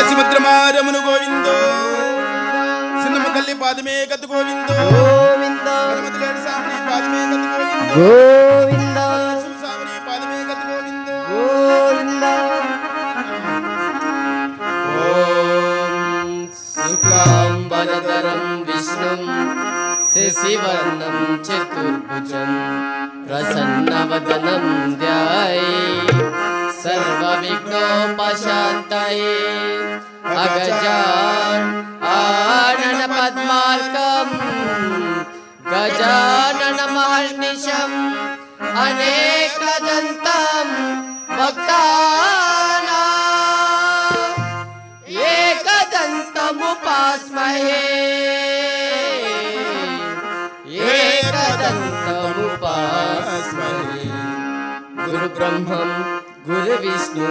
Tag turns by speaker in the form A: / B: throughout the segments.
A: కాశీముద్రమారమును గోవిందో. చిన్నమ్మ తల్లి పాదమే గత గోవిందో.
B: గోవిందో.
A: సామని పాదమే గత గోవిందో. సామని పాదమే గత గోవిందో.
B: గోవిందో. శుక్లాం శశివర్ణం చతుర్భుజం ప్రసన్నవదనం ధ్యాయే.
A: सर्वविघ्नोपशान्तये गजान आनन पद्मार्कम गजानन महर्निशम अनेक दंतम भक्ताना। एक दंतमुपास्महे एक दंतमुपास्महे गुरु ब्रह्म गुरु विष्णु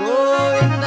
A: ಗೋವಿಂದ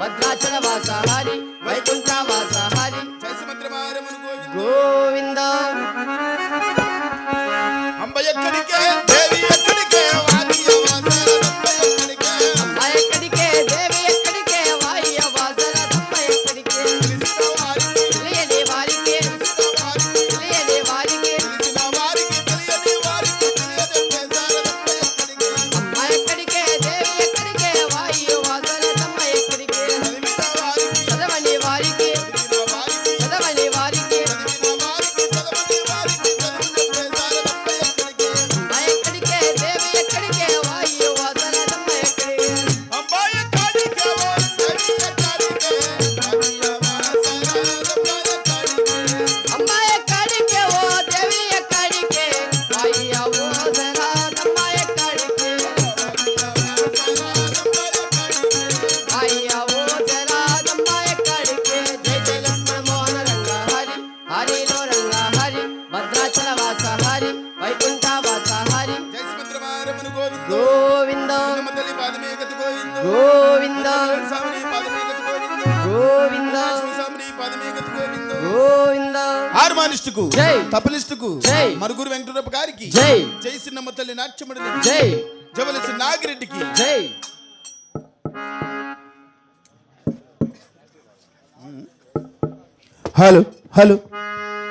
A: భద్రాచల వాస హరి వైకుంఠ వాస హరి.
B: గోవిందా సుమిత్రమారమను గోవిందో.
A: గోవింద.
B: చిన్నమ్మ తల్లి పాదమే గతి గోవిందో.
A: గోవింద.
B: స్వామిని పాదమే గతి గోవిందో.
A: గోవింద.
B: స్వామిని పాదమే గతి గోవిందో.
A: గోవింద.
B: హార్మానిస్టుకు
A: జై.
B: తపలిస్టుకు
A: జై.
B: మరుగురు వెంకటరూప గారికి
A: జై.
B: జై సిన్నమ్మ తల్లి నాట్యముడిని
A: జై.
B: జవలసి నాగిరెడ్డికి.
A: జై.
B: Hello hello.